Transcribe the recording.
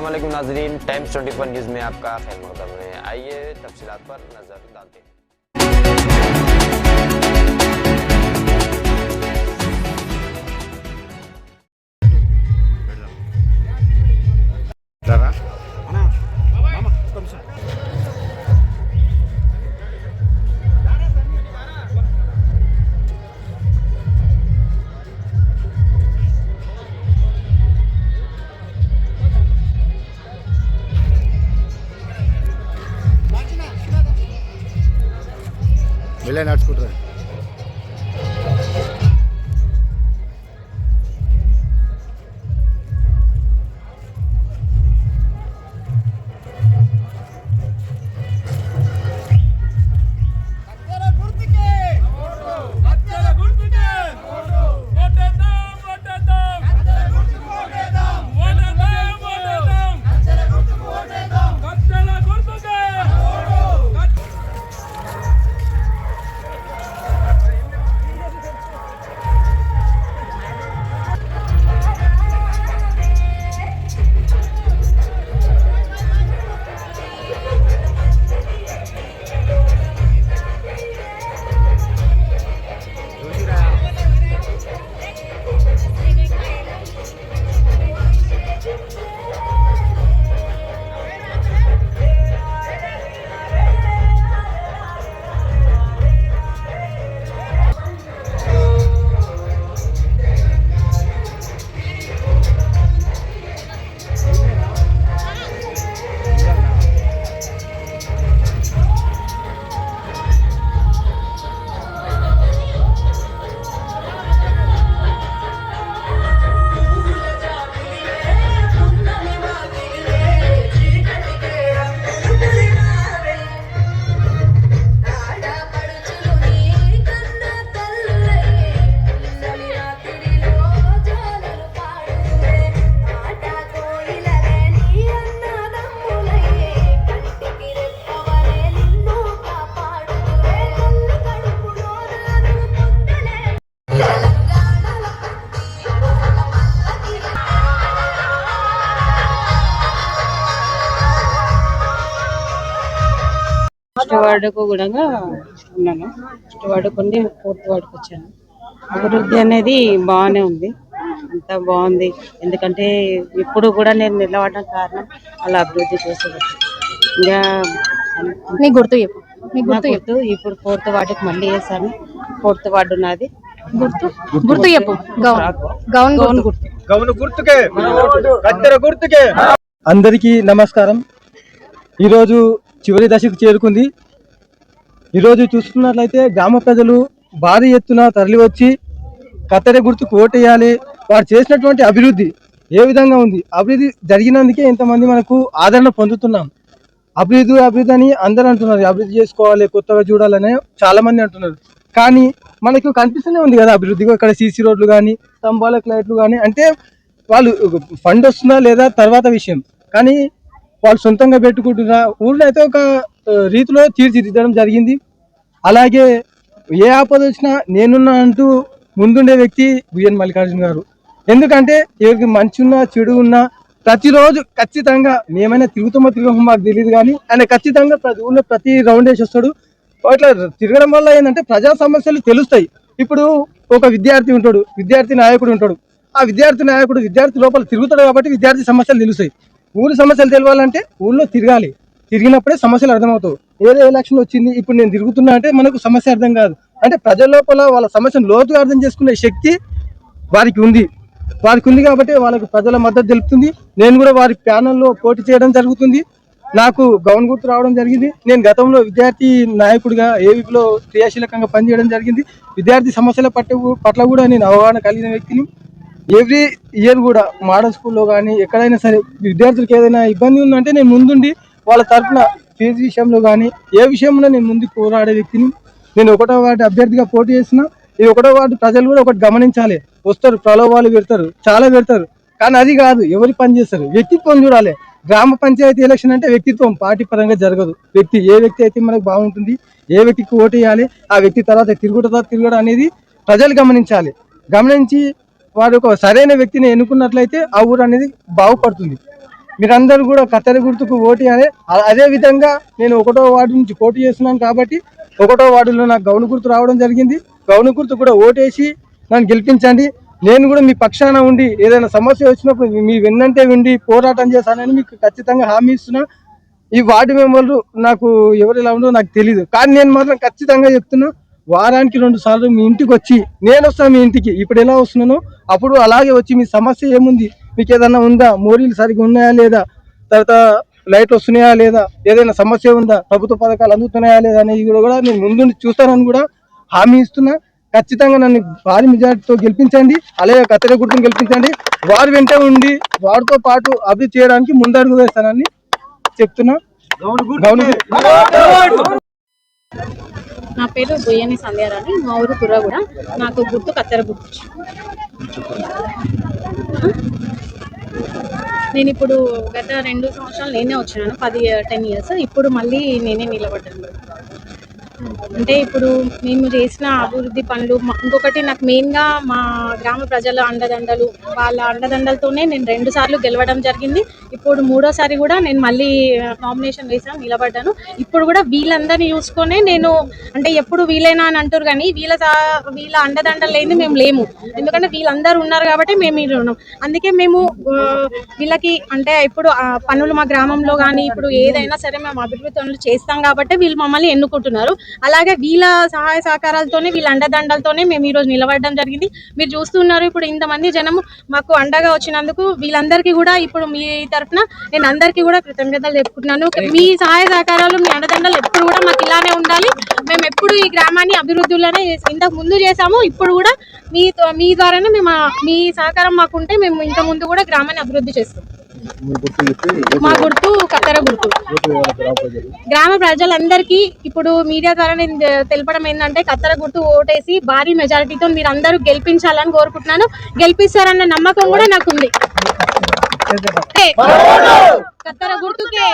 वालेकुम नाजरीन times 24 news में आपका खैर मकदम है आइए तफसीत पर नज़र डालते हैं। இல்லை நாட் ஸ்கூட்ரு ఫస్ట్ వార్డుకు కూడా ఉన్నాను. ఫస్ట్ వార్డుకు ఉండి ఫోర్త్ వార్డుకు వచ్చాను అభివృద్ధి అనేది బాగానే ఉంది. అంతా బాగుంది. ఎందుకంటే ఇప్పుడు కూడా నేను నిలబడడం కారణం అలా అభివృద్ధి చేసేది ఇంకా నీ గుర్తు చెప్పు. నీ గుర్తు చెప్పు గుర్తు ఇప్పుడు ఫోర్త్ వార్డుకి మళ్ళీ వేసాను ఫోర్త్ వార్డు నాది. గుర్తు? గుర్తు చెప్పు. గౌన్. గౌన్ గౌన్ గుర్తు. గుర్తుకే. కత్తెర గుర్తుకే. అందరికీ నమస్కారం. ఈరోజు చివరి దశకు చేరుకుంది. ఈరోజు చూసుకున్నట్లయితే గ్రామ ప్రజలు భారీ ఎత్తున తరలివచ్చి కత్తెర గుర్తుకు ఓటేయాలి. వారు చేసినటువంటి అభివృద్ధి ఏ విధంగా ఉంది? అభివృద్ధి జరిగినందుకే ఇంతమంది మనకు ఆదరణ పొందుతున్నాం. అభివృద్ధి అభివృద్ధి అని అందరూ అంటున్నారు. అభివృద్ధి చేసుకోవాలి కొత్తగా చూడాలని చాలామంది అంటున్నారు. కానీ మనకు కనిపిస్తూనే ఉంది కదా అభివృద్ధి. ఇక్కడ సీసీ రోడ్లు కానీ స్తంభాలకు లైట్లు కానీ అంటే వాళ్ళు ఫండ్ వస్తుందా లేదా తర్వాత విషయం. కానీ వాళ్ళు సొంతంగా పెట్టుకుంటున్న ఊళ్ళో అయితే ఒక రీతిలో తీర్చిదిద్దడం జరిగింది. అలాగే ఏ ఆపద వచ్చినా నేనున్నా అంటూ ముందుండే వ్యక్తి బిఎన్ మల్లికార్జున గారు. ఎందుకంటే ఎవరికి మంచి ఉన్నా చెడు ఉన్నా ప్రతిరోజు ఖచ్చితంగా మేమైనా తిరుగుతామో తిరగమో మాకు తెలియదు కానీ ఆయన ఖచ్చితంగా ప్రతి ఊళ్ళో ప్రతి రౌండ్ వేసి వస్తాడు. అట్లా తిరగడం వల్ల ఏంటంటే ప్రజా సమస్యలు తెలుస్తాయి. ఇప్పుడు ఒక విద్యార్థి ఉంటాడు విద్యార్థి నాయకుడు ఉంటాడు. ఆ విద్యార్థి నాయకుడు విద్యార్థి లోపల తిరుగుతాడు కాబట్టి విద్యార్థి సమస్యలు తెలుస్తాయి. ఊరి సమస్యలు తెలియాలంటే ఊళ్ళో తిరగాలి. తిరిగినప్పుడే సమస్యలు అర్థమవుతాయి. ఏదో ఎలక్షన్ వచ్చింది ఇప్పుడు నేను తిరుగుతున్నా అంటే మనకు సమస్య అర్థం కాదు. అంటే ప్రజల లోపల వాళ్ళ సమస్యను లోతుగా అర్థం చేసుకునే శక్తి వారికి ఉంది. వారికి ఉంది కాబట్టి వాళ్ళకు ప్రజల మద్దతు తెలుపుతుంది. నేను కూడా వారి ప్యానల్లో పోటీ చేయడం జరుగుతుంది. నాకు గౌన్ గుర్తు రావడం జరిగింది. నేను గతంలో విద్యార్థి నాయకుడిగా ఏవిపిలో క్రియాశీలకంగా పనిచేయడం జరిగింది. విద్యార్థి సమస్యల పట్ల పట్ల కూడా నేను అవగాహన కలిగిన వ్యక్తిని. ఎవ్రీ ఇయర్ కూడా మోడల్ స్కూల్లో కానీ ఎక్కడైనా సరే విద్యార్థులకు ఏదైనా ఇబ్బంది ఉందంటే నేను ముందుండి వాళ్ళ తరఫున ఫీజు విషయంలో కానీ ఏ విషయంలో నేను ముందుకు పోరాడే వ్యక్తిని నేను ఒకటో వార్డు అభ్యర్థిగా పోటీ చేసిన ఈ ఒకటో వార్డు ప్రజలు కూడా ఒకటి గమనించాలి. వస్తారు ప్రలోభాలు పెడతారు చాలా పెడతారు. కానీ అది కాదు ఎవరి పని చేస్తారు? వ్యక్తిత్వం చూడాలి. గ్రామ పంచాయతీ ఎలక్షన్ అంటే వ్యక్తిత్వం పార్టీ పరంగా జరగదు. వ్యక్తి ఏ వ్యక్తి అయితే మనకు బాగుంటుంది ఏ వ్యక్తికి ఓటు వేయాలి ఆ వ్యక్తి తర్వాత తిరుగుతుందా తిరగడం అనేది ప్రజలు గమనించాలి. గమనించి వారు ఒక సరైన వ్యక్తిని ఎన్నుకున్నట్లయితే ఆ ఊరు అనేది బాగుపడుతుంది. మీరందరూ కూడా కత్తెర గుర్తుకు ఓటు అనే అదే విధంగా నేను ఒకటో వార్డు నుంచి పోటీ చేస్తున్నాను కాబట్టి ఒకటో వార్డులో నాకు గౌను గుర్తు రావడం జరిగింది. గౌను గుర్తు కూడా ఓటేసి నన్ను గెలిపించండి. నేను కూడా మీ పక్షాన ఉండి ఏదైనా సమస్య వచ్చినప్పుడు మీ- మీ వెన్నంటే ఉండి పోరాటం చేస్తానని మీకు ఖచ్చితంగా హామీ ఇస్తున్నా. ఈ వార్డు మెంబర్లు నాకు ఎవరు ఎలా ఉండో నాకు తెలియదు కానీ నేను మాత్రం ఖచ్చితంగా చెప్తున్నా వారానికి రెండు సార్లు మీ ఇంటికి వచ్చి నేను వస్తాను మీ ఇంటికి. ఇప్పుడు ఎలా వస్తున్నానో అప్పుడు అలాగే వచ్చి మీ సమస్య ఏముంది? మీకు ఏదైనా ఉందా? మోరీలు సరిగ్గా ఉన్నాయా లేదా? తర్వాత లైట్లు వస్తున్నాయా లేదా? ఏదైనా సమస్య ఉందా? ప్రభుత్వ పథకాలు అందుతున్నాయా లేదా అనేది కూడా నేను ముందు చూస్తానని కూడా హామీ ఇస్తున్నా. ఖచ్చితంగా నన్ను భారీ మెజార్టీతో గెలిపించండి. అలాగే కత్తెర గుర్తును గెలిపించండి. వారు వెంట ఉండి వారితో పాటు అభివృద్ధి చేయడానికి ముందడుగు వేస్తానని చెప్తున్నా. నా పేరు బుయ్యని సంధ్యారాణి మా ఊరు కూడా నాకు గుర్తు కత్తెర గుర్తు నేను ఇప్పుడు గత రెండు సంవత్సరాలు నేనే వచ్చినాను పది టెన్ ఇయర్స్. ఇప్పుడు మళ్ళీ నేనే నిలబడ్డాను. అంటే ఇప్పుడు మేము చేసిన అభివృద్ధి పనులు ఇంకొకటి నాకు మెయిన్గా మా గ్రామ ప్రజల అండదండలు వాళ్ళ అండదండలతోనే నేను రెండు సార్లు గెలవడం జరిగింది. ఇప్పుడు మూడోసారి కూడా నేను మళ్ళీ నామినేషన్ వేసాను నిలబడ్డాను. ఇప్పుడు కూడా వీళ్ళందరినీ చూసుకొనే నేను అంటే ఎప్పుడు వీలైనా అని అంటారు కానీ వీళ్ళ వీళ్ళ అండదండలు లేని మేము లేము. ఎందుకంటే వీళ్ళందరూ ఉన్నారు కాబట్టి మేము ఇక్కడ ఉన్నాం అందుకే మేము వీళ్ళకి అంటే ఇప్పుడు పనులు మా గ్రామంలో కానీ ఇప్పుడు ఏదైనా సరే మేము అభివృద్ధి పనులు చేస్తాం కాబట్టి వీళ్ళు మమ్మల్ని ఎన్నుకుంటున్నారు. అలాగే వీళ్ళ సహాయ సహకారాలతోనే వీళ్ళ అండదండలతోనే మేము ఈరోజు నిలబడడం జరిగింది. మీరు చూస్తున్నారు ఇప్పుడు ఇంతమంది జనము మాకు అండగా వచ్చినందుకు వీళ్ళందరికీ కూడా ఇప్పుడు మీ తరఫున నేను అందరికీ కూడా కృతజ్ఞతలు చెప్పుకుంటున్నాను. మీ సహాయ సహకారాలు మీ అండదండలు ఎప్పుడు కూడా మాకు ఇలానే ఉండాలి. మేము ఎప్పుడు ఈ గ్రామాన్ని అభివృద్ధిలోనే చేసి- ఇంతకు ముందు చేసాము ఇప్పుడు కూడా మీ మీ ద్వారానే మేము మీ సహకారం మాకుంటే మేము ఇంకా ముందు కూడా గ్రామాన్ని అభివృద్ధి చేస్తాం. మా గుర్తు కత్తెర గుర్తు. గ్రామ ప్రజలందరికీ ఇప్పుడు మీడియా ద్వారా నేను తెలపడం ఏంటంటే కత్తెర గుర్తు ఓటేసి భారీ మెజారిటీతో మీరు అందరూ గెలిపించాలని కోరుకుంటున్నాను. గెలిపిస్తారన్న నమ్మకం కూడా నాకుంది. కత్తెర గుర్తుకే.